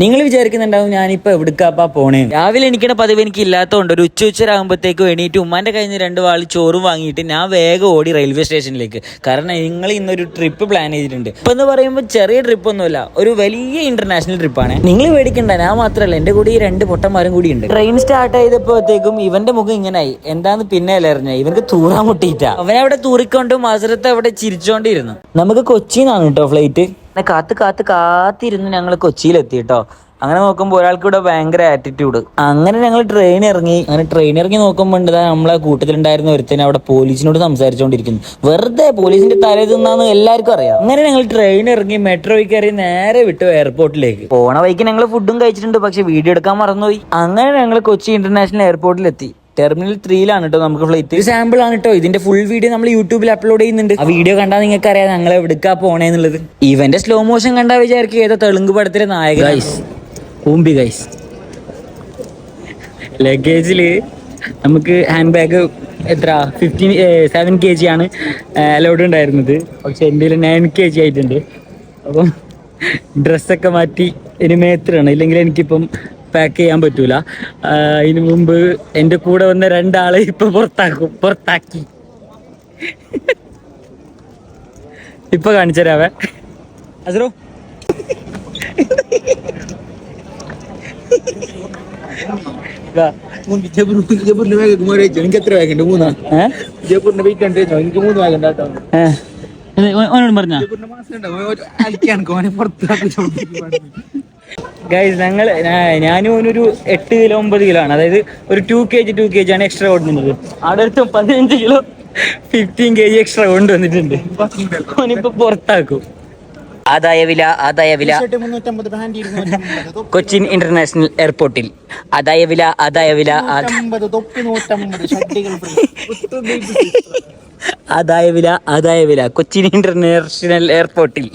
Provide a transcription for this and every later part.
നിങ്ങൾ വിചാരിക്കുന്നുണ്ടാവും ഞാനിപ്പോ എവിടുക്കാപ്പാ പോണേ. രാവിലെ എനിക്കണ പതിവ് എനിക്ക് ഇല്ലാത്തതുകൊണ്ട് ഒരു ഉച്ച ഉച്ചരാകുമ്പോഴത്തേക്ക് എണീറ്റ് ഉമ്മാന്റെ നിന്ന് രണ്ട് വാളി ചോറും വാങ്ങിയിട്ട് ഞാൻ വേഗം ഓടി റെയിൽവേ സ്റ്റേഷനിലേക്ക്. കാരണം നിങ്ങൾ ഇന്നൊരു ട്രിപ്പ് പ്ലാൻ ചെയ്തിട്ടുണ്ട്. ഇപ്പൊ എന്ന് പറയുമ്പോൾ ചെറിയ ട്രിപ്പ് ഒന്നുമില്ല ഒരു വലിയ ഇന്റർനാഷണൽ ട്രിപ്പാണ് നിങ്ങൾ പേടിക്കണ്ട ഞാൻ മാത്രമല്ല എന്റെ കൂടെ ഈ രണ്ട് പൊട്ടന്മാരും കൂടി ഉണ്ട്. ട്രെയിൻ സ്റ്റാർട്ട് ചെയ്തപ്പോഴത്തേക്കും ഇവന്റെ മുഖം ഇങ്ങനായി. എന്താന്ന് പിന്നെ അറിഞ്ഞ ഇവർക്ക് തൂറാൻ മുട്ടിയിട്ടാ. അവനവിടെ തൂറിക്കൊണ്ടും മസരത്ത് അവിടെ ചിരിച്ചോണ്ടിരുന്നു. നമുക്ക് കൊച്ചിന്നാണ് കേട്ടോ ഫ്ലൈറ്റ് അങ്ങനെ കാത്ത് കാത്ത് കാത്തിരുന്ന് ഞങ്ങൾ കൊച്ചിയിലെത്തി കേട്ടോ അങ്ങനെ നോക്കുമ്പോൾ ഒരാൾക്ക് ഇവിടെ ഭയങ്കര ആറ്റിറ്റ്യൂഡ് അങ്ങനെ ഞങ്ങൾ ട്രെയിൻ ഇറങ്ങി. അങ്ങനെ ട്രെയിൻ ഇറങ്ങി നോക്കുമ്പോൾ ഉണ്ട് നമ്മളെ കൂട്ടത്തിലുണ്ടായിരുന്ന ഒരുത്തനെ അവിടെ പോലീസിനോട് സംസാരിച്ചുകൊണ്ടിരിക്കുന്നു വെറുതെ പോലീസിന്റെ തലേ തിന്നാന്ന് എല്ലാവർക്കും അറിയാം. അങ്ങനെ ഞങ്ങൾ ട്രെയിൻ ഇറങ്ങി മെട്രോയിൽ കയറി നേരെ വിട്ടു എയർപോർട്ടിലേക്ക് പോണ വഴിക്ക് ഞങ്ങൾ ഫുഡും കഴിച്ചിട്ടുണ്ട് പക്ഷെ വീഡിയോ എടുക്കാൻ മറന്നുപോയി. അങ്ങനെ ഞങ്ങൾ കൊച്ചി ഇന്റർനാഷണൽ എയർപോർട്ടിലെത്തി ടെർമിനൽ ത്രീയിലാണ് കേട്ടോ നമുക്ക് ഫ്ലൈറ്റ് ഒരു സാമ്പിൾ ആണ് കേട്ടോ ഇതിന്റെ ഫുൾ വീഡിയോ നമ്മൾ യൂട്യൂബിൽ അപ്ലോഡ് ചെയ്യുന്നുണ്ട്. ആ വീഡിയോ കണ്ടാൽ നിങ്ങൾക്ക് അറിയാം ഞങ്ങൾ എവിടേക്കാ പോണേന്നുള്ളത് ഇവന്റെ സ്ലോ മോഷൻ കണ്ടാൽ വിചാരിക്കും ഏതോ തെലുങ്ക് പടത്തിലെ നായക ഗൈസ് കൂമ്പി ഗൈസ് ലഗേജിൽ നമുക്ക് ഹാൻഡ് ബാഗ് എത്ര? ഫിഫ്റ്റീൻ സെവൻ കെ ജി ആണ് അലൗഡ് ഉണ്ടായിരുന്നത്. പക്ഷെ എന്റെ നയൻ കെ ജി ആയിട്ടുണ്ട്. അപ്പം ഡ്രസ്സൊക്കെ മാറ്റി ഇനി മേത്തിലാണ് ഇല്ലെങ്കിൽ എനിക്കിപ്പം പാക്ക് ചെയ്യാൻ പറ്റൂല. ഇതിനു മുമ്പ് എന്റെ കൂടെ വന്ന രണ്ടാളെ ഇപ്പൊ പുറത്താക്കും. പുറത്താക്കി. ഇപ്പൊ കാണിച്ചു തരാവേ അസറോ വാ. ജയ്പൂരിന്റെ ബാഗ് കുമാർ അയച്ചു എനിക്ക് എത്ര ബാഗ് ഉണ്ട് മൂന്നാ മൂന്ന് ഗൈസ് ഞങ്ങൾ ഞാനും ഒരു എട്ട് കിലോ ഒമ്പത് കിലോ ആണ്. അതായത് ഒരു two K G two K G ആണ് എക്സ്ട്രാ കൊണ്ടുവന്നത്. അവിടെ അടുത്ത് പതിനഞ്ച് kilo fifteen K G extra കൊണ്ടുവന്നിട്ടുണ്ട്. അവനിപ്പോ പുറത്താക്കും. ആദായ വില ആദായ വില. കൊച്ചിൻ ഇന്റർനാഷണൽ എയർപോർട്ടിൽ ആദായ വില ആദായ വില ആദായ വില ആദായ വില. കൊച്ചിൻ ഇന്റർനാഷണൽ എയർപോർട്ടിൽ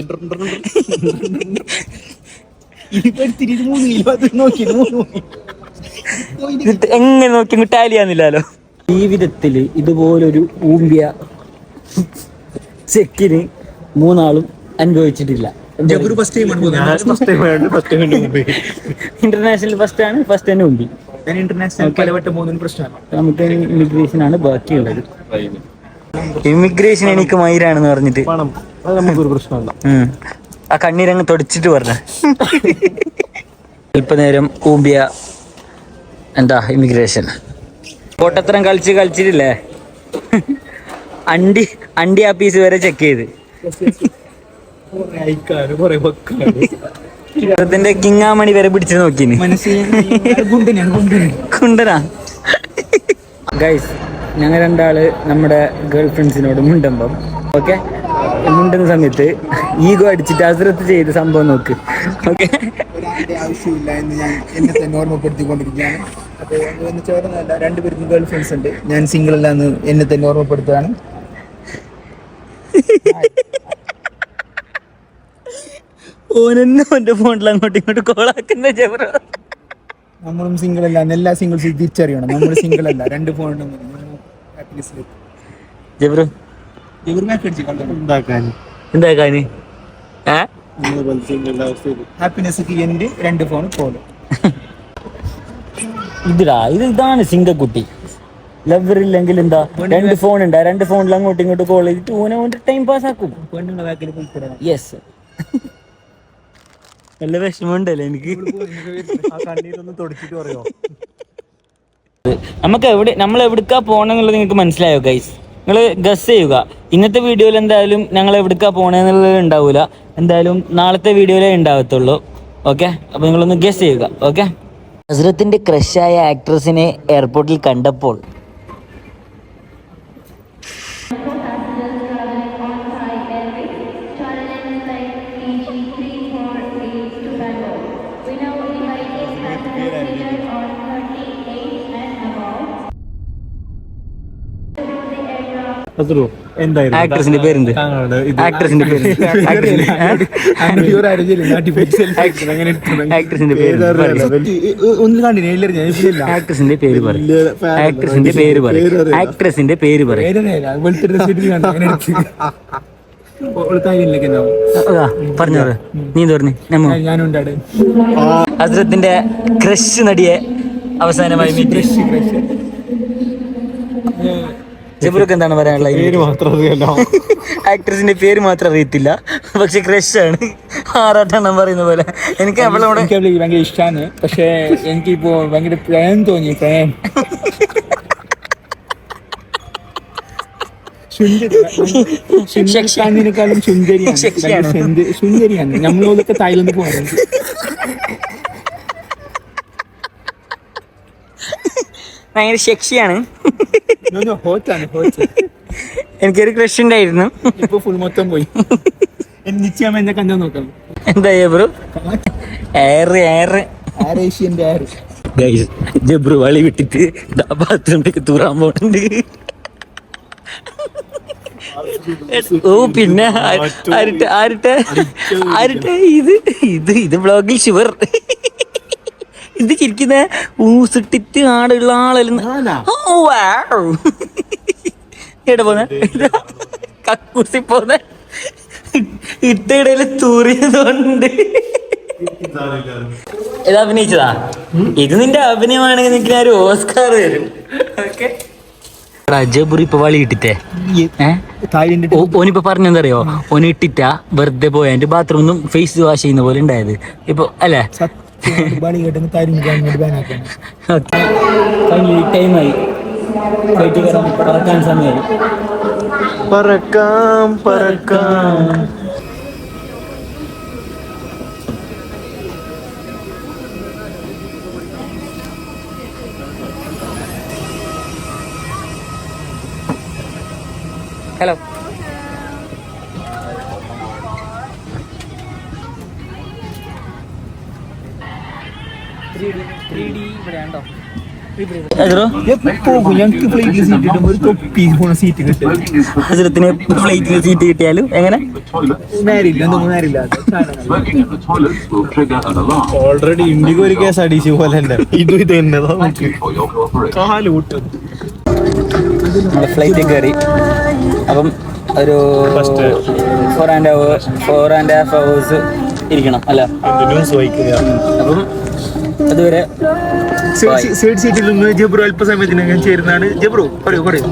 മൂന്ന് ഇരുപത് നോക്കി മൂന്ന് എങ്ങനെ നോക്കി ടാലിയാന്നില്ലല്ലോ ജീവിതത്തിൽ ഇതുപോലൊരു ഊമ്പിയ ചെക്കിന് മൂന്നാളും അനുഭവിച്ചിട്ടില്ല. ഇന്റർനാഷണൽ ഫസ്റ്റ് ആണ് ഫസ്റ്റ് തന്നെ മുമ്പിൽ നമുക്ക് ഇമിഗ്രേഷൻ ആണ് ബാക്കിയുള്ളത്. ഇമിഗ്രേഷൻ എനിക്ക് മൈരാണെന്ന് പറഞ്ഞിട്ട്. നമുക്കൊരു പ്രശ്നമല്ല. ആ കണ്ണീരങ്ങ് തുടച്ചിട്ട് പറഞ്ഞു. അല്പനേരം ഊമ്പിയ എന്താ ഇമിഗ്രേഷൻ കോട്ടത്തരം കളിച്ച് കളിച്ചിട്ടില്ലേ? അണ്ടി അണ്ടി ആ പീസ് വരെ ചെക്ക് ചെയ്ത്. കേരളത്തിന്റെ കിങ്ങാമണി വരെ പിടിച്ചു നോക്കിന്. കുണ്ടനാ? ഗൈസ് ഞങ്ങൾ രണ്ടാൾ നമ്മുടെ ഗേൾ ഫ്രണ്ട്സിനോട് മുണ്ടമ്പം. ഓക്കെ മുണ്ടുന്ന സമയത്ത് ഈഗോ അടിച്ചിട്ട് അസുരത്ത് ചെയ്ത സംഭവം നോക്ക്. ഓക്കെ? ആവശ്യമില്ല എന്ന് ഞാൻ എന്നെ തന്നെ ഓർമ്മപ്പെടുത്തിക്കൊണ്ടിരിക്കുകയാണ്. അപ്പോൾ എന്ന് ചേർന്നല്ല രണ്ടുപേർക്കും ഗേൾ ഫ്രണ്ട്സ് ഉണ്ട്. ഞാൻ സിംഗിൾ അല്ല എന്ന് എന്നെ തന്നെ ഓർമ്മപ്പെടുത്തുകയാണ്. ഓനെന്നെ ഫോണിൽ അങ്ങോട്ടും ഇങ്ങോട്ടും കോളാക്കുന്ന ജബറ നമ്മളും സിംഗിൾ അല്ല എല്ലാ സിംഗിൾസും തിരിച്ചറിയണം. നമ്മൾ സിംഗിൾ അല്ല രണ്ട് ഫോൺ ജബറു ഹാപ്പിനെസ് എന്റെ രണ്ട് ഫോൺ ഇതിടാ ഇത് ഇതാണ് സിംഗക്കുട്ടി. ലവർ ഇല്ലെങ്കിൽ എന്താ? രണ്ട് ഫോൺ ഉണ്ട് രണ്ട് ഫോണിൽ അങ്ങോട്ടും ഇങ്ങോട്ടും കോൾ ചെയ്തിട്ട് ഓനെ ഓന്റെ ടൈം പാസ് ആക്കും. യെസ് നല്ല വിഷമമുണ്ടല്ലേ എനിക്ക്. ആ കണ്ണീരൊന്ന് തുടച്ചിട്ട് പറയോ? നമുക്ക് എവിടെ നമ്മൾ എവിടേക്കാ പോണെന്നുള്ളത് നിങ്ങൾക്ക് മനസ്സിലായോ ഗൈസ് നിങ്ങൾ ഗസ് ചെയ്യുക. ഇന്നത്തെ വീഡിയോയിൽ എന്തായാലും ഞങ്ങൾ എവിടേക്കാ പോണെന്നുള്ളത് ഉണ്ടാവില്ല എന്തായാലും നാളത്തെ വീഡിയോയിലേ ഉണ്ടാവത്തുള്ളൂ. ഓക്കെ അപ്പൊ നിങ്ങളൊന്ന് ഗസ് ചെയ്യുക. ഓക്കെ ഹസ്രത്തിന്റെ ക്രഷായ ആക്ട്രസിനെ എയർപോർട്ടിൽ കണ്ടപ്പോൾ ആക്ട്രസിന്റെ പേരെന്ത്? ആക്ട്രസിന്റെ പേര്. ആക്ട്രസിന്റെ പേര്. ആക്ട്രസിന്റെ പേര്. ആക്ട്രസിന്റെ പേര്. ആക്ട്രസിന്റെ പേര് പറ വെളുത്തിട്ട് സീറ്റിൽ കണ്ടു. അങ്ങനെ എടുത്ത്. ഓൾ തായ്ലൻഡിലേക്ക് ഉണ്ടാവും പറഞ്ഞോറ് നീ അവിടെ. ഹസ്രത്തിന്റെ ക്രഷ് നടിയെ അവസാനമായി മീറ്റ് ജബറുക്ക് എന്താണ് പറയാനുള്ളത് മാത്രം ആക്ട്രസിന്റെ പേര് മാത്രം അറിയത്തില്ല. പക്ഷെ ക്രഷ് ആണ് ആറാട്ടെണ്ണം പറയുന്ന പോലെ. എനിക്ക് അവളോട് ഭയങ്കര ഇഷ്ടമാണ് എനിക്ക് ഇപ്പോ ഭയങ്കര പ്രേം തോന്നി പ്രേം സുന്ദരിയാണ്. ഭയങ്കര സുന്ദരിയാണ്. നമ്മളോടൊക്കെ ഹോറ്റ് എനിക്കൊരു ക്രഷ് ഉണ്ടായിരുന്നു. ഇപ്പൊ ഫുൾ മൊത്തം പോയി. നിശ്ചയം എന്നെ കണ്ടാ നോക്കാം. എന്താ ജബ്രു എയർ ഏറ് ആരേഷ്യന്റെ ആര് ഗൈസ് ജബ്രു വളി വിട്ടിട്ട് ബാത്റൂമിലേക്ക് തൂറാൻ പോണുണ്ട്. ഓ പിന്നെ ആരിട്ടെ ആരിട്ടെ ആരിട്ടെ ഇത്? ഇത് ഇത് ബ്ലോഗിൽ ഷുവർ. ഇത് ചിരിക്കുന്നേ? ഊസിട്ടിട്ട് ആടുള്ള ആളല്ല? ഓ വാവ്. എവിടെ പോന്നെ? കക്കൂസി പോന്നെ. ഇട്ടയിടയിൽ തൂറിയതുകൊണ്ട്. ഇത് അഭിനയിച്ചതാ? ഇത് നിന്റെ അഭിനയമാണെങ്കിൽ നിനക്ക് ഞാൻ ഒരു ഓസ്കാർ തരും. ഓക്കെ. ഇപ്പൊ വളി ഇട്ടിട്ടേ? ഓനിപ്പോ പറഞ്ഞെന്തറിയോ? ഓന് ഇട്ടിട്ട വെറുതെ പോയ. ബാത്റൂമിൽ നിന്നും ഫേസ് വാഷ് ചെയ്യുന്ന പോലെ ഉണ്ടായത്. ഇപ്പൊ അല്ലേ? ബളി കേട്ടെങ്കിൽ തായ്ലൻഡ് ഗവൺമെന്റ് ബാൻ ആക്കണം. ടൈമായി പറക്കാൻ സമയമായി. പറക്കാം പറക്കാം. ഹലോ ഹസരത്തിന് ഫ്ലൈറ്റിൽ സീറ്റ് കിട്ടിയാലും എങ്ങനെ. ഓൾറെഡി ഇന്ത്യയ്ക്ക് ഒരു കേസ് അടിച്ചു പോലെ ഇത് ഇതും തന്നെ ഫ്ലൈറ്റിൽ കയറി അപ്പം ഒരു four and four and half hours ഇരിക്കണം അല്ല? അപ്പം അതുവരെ സൈഡ് സീറ്റിൽ നിന്ന് ജബ്രു അല്പസമയത്തിനകം ചേരുന്നതാണ്. ജബ്രു പറയൂ പറയൂ.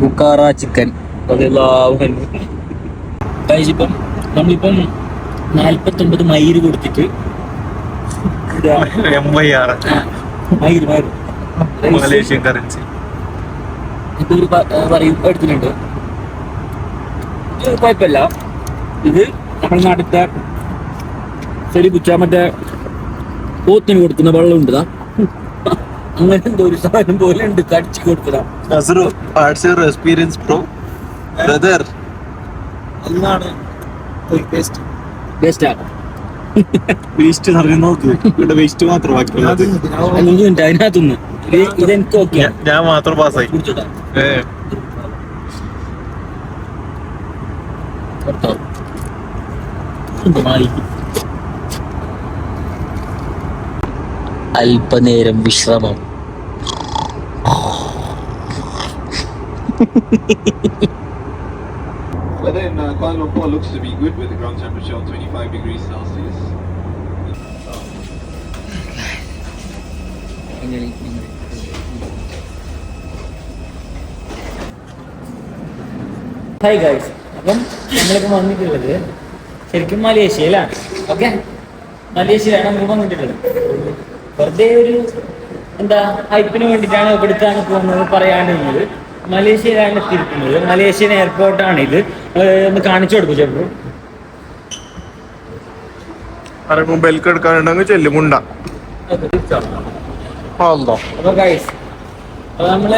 Bukhara chicken. ഇപ്പം നമ്മളിപ്പം നാൽപ്പത്തൊമ്പത് മൈര് കൊടുത്തിട്ട് മൈര് മൈര് മലേഷ്യൻ കറൻസി ഇതൊരു പറയും എടുത്തിട്ടുണ്ട്. ഇത് കുഴപ്പമില്ല. ഇത് നമ്മുടെ നാട്ടിലത്തെ ശരി പുച്ച മറ്റേ പോത്തിന് കൊടുക്കുന്ന വെള്ളം ഉണ്ട് അങ്ങനെ എന്തോ ഒരു സാധനം പോലെ ഉണ്ട് കടിച്ചു കൊടുക്കുന്ന എക്സ്പീരിയൻസ് പ്രോ ബ്രദർ ഒന്നാണ് വേസ്റ്റ് നിറഞ്ഞു നോക്ക്. ഇവിടെ വേസ്റ്റ് മാത്രം ബാക്കിയുള്ളത്. അതിനകത്തുനിന്ന്. ഇതെനിക്ക് ഓക്കെ ഞാൻ- ഞാൻ മാത്രം പാസ്സായി. കുടിച്ചോട്ടാ. ഏ. സ്വന്തമായി അല്പനേരം വിശ്രമം Weather in uh, Kuala Lumpur looks to be good with the ground temperature of 25 degrees Celsius. Hi guys അപ്പം നമ്മളിപ്പോൾ വന്നിട്ടുള്ളത് ശരിക്കും മലേഷ്യയിലാണ്. ഓക്കെ? മലേഷ്യയിലാണ് നമുക്ക് വന്നിട്ടുള്ളത്. വെറുതെ ഒരു എന്താ ഹൈപ്പിന് വേണ്ടിയിട്ടാണ് ഇവിടുത്താണ് പോകുന്നത് പറയാണ്ടിരുന്നത് മലേഷ്യയിലാണ് എത്തിയിരിക്കുന്നത്. മലേഷ്യൻ എയർപോർട്ടാണ് ഇത്. ഒന്ന് കാണിച്ചു കൊടുക്കും ചെപ്പു ആരെങ്കിലും ബെൽക്ക് എടുക്കാനുണ്ടെങ്കിൽ അപ്പോൾ നമ്മൾ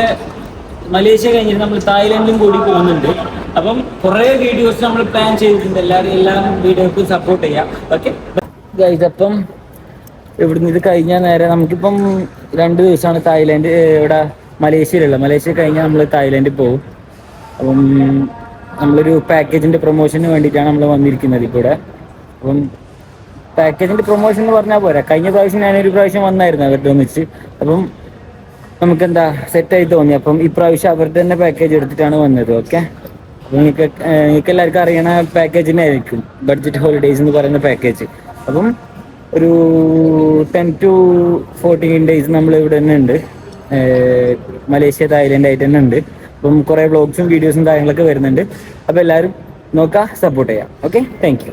മലേഷ്യ കഴിഞ്ഞിട്ട് നമ്മൾ തായ്ലൻഡും കൂടി പോകുന്നുണ്ട്. അപ്പം കുറേ വീഡിയോസ് നമ്മൾ പ്ലാൻ ചെയ്തിട്ടുണ്ട്. എല്ലാവരും എല്ലാ വീഡിയോക്കും സപ്പോർട്ട് ചെയ്യാം. ഓക്കെ ഇതപ്പം ഇവിടുന്ന് ഇത് കഴിഞ്ഞാൽ നേരെ നമുക്കിപ്പം രണ്ട് ദിവസമാണ് ഏർ ഇവിടെ മലേഷ്യയിലുള്ളത് മലേഷ്യ കഴിഞ്ഞാൽ നമ്മൾ തായ്ലാൻഡിൽ പോകും. അപ്പം നമ്മളൊരു പാക്കേജിന്റെ പ്രൊമോഷന് വേണ്ടിയിട്ടാണ് നമ്മൾ വന്നിരിക്കുന്നത് ഇവിടെ. അപ്പം പാക്കേജിന്റെ പ്രൊമോഷൻ എന്ന് പറഞ്ഞാൽ പോരാ. കഴിഞ്ഞ പ്രാവശ്യം ഞാനൊരു പ്രാവശ്യം വന്നായിരുന്നു അവരുടെ ഒന്നിച്ച്. അപ്പം നമുക്കെന്താ സെറ്റായി തോന്നി. അപ്പം ഇപ്രാവശ്യം അവരുടെ തന്നെ പാക്കേജ് എടുത്തിട്ടാണ് വന്നത്. ഓക്കെ നിങ്ങൾക്ക് നിങ്ങൾക്ക് എല്ലാവർക്കും അറിയണ പാക്കേജിനെ ആയിരിക്കും. ബഡ്ജറ്റ് ഹോളിഡേയ്സ് എന്ന് പറയുന്ന പാക്കേജ് അപ്പം ഒരു ടെൻ ടു ഫോർട്ടീൻ ഡേയ്സ് നമ്മൾ ഇവിടെ തന്നെ ഉണ്ട്. മലേഷ്യ തായ്ലൻഡ് ആയിട്ട് തന്നെ ഉണ്ട്. അപ്പം കുറേ വ്ളോഗ്സും വീഡിയോസും കാര്യങ്ങളൊക്കെ വരുന്നുണ്ട്. അപ്പോൾ എല്ലാവരും നോക്കുക സപ്പോർട്ട് ചെയ്യാം. Okay thank